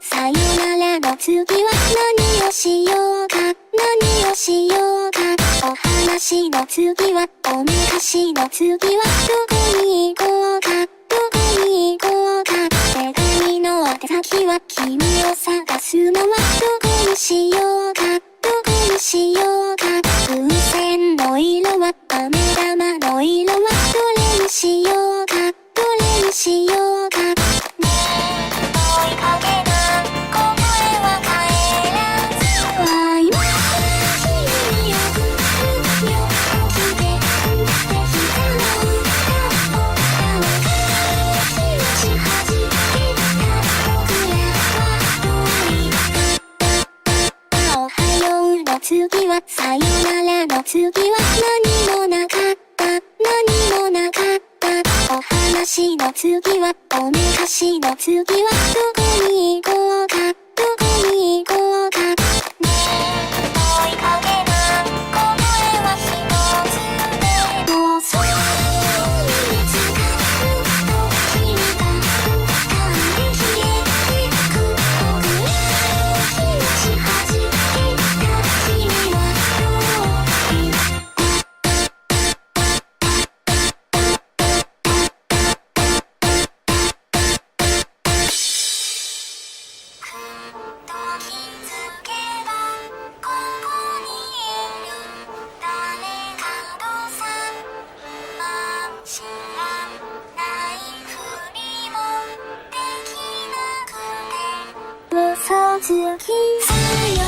さよならの次は何をしようか。何をしようか。お話の次はおめかしの次はどこに行こうか。どこに行こうか。手紙の宛先は君を探すのはどこにしようはさよならの次は何もなかった。何もなかった。お話の次はおめかしの次はどこに行こう。to keep.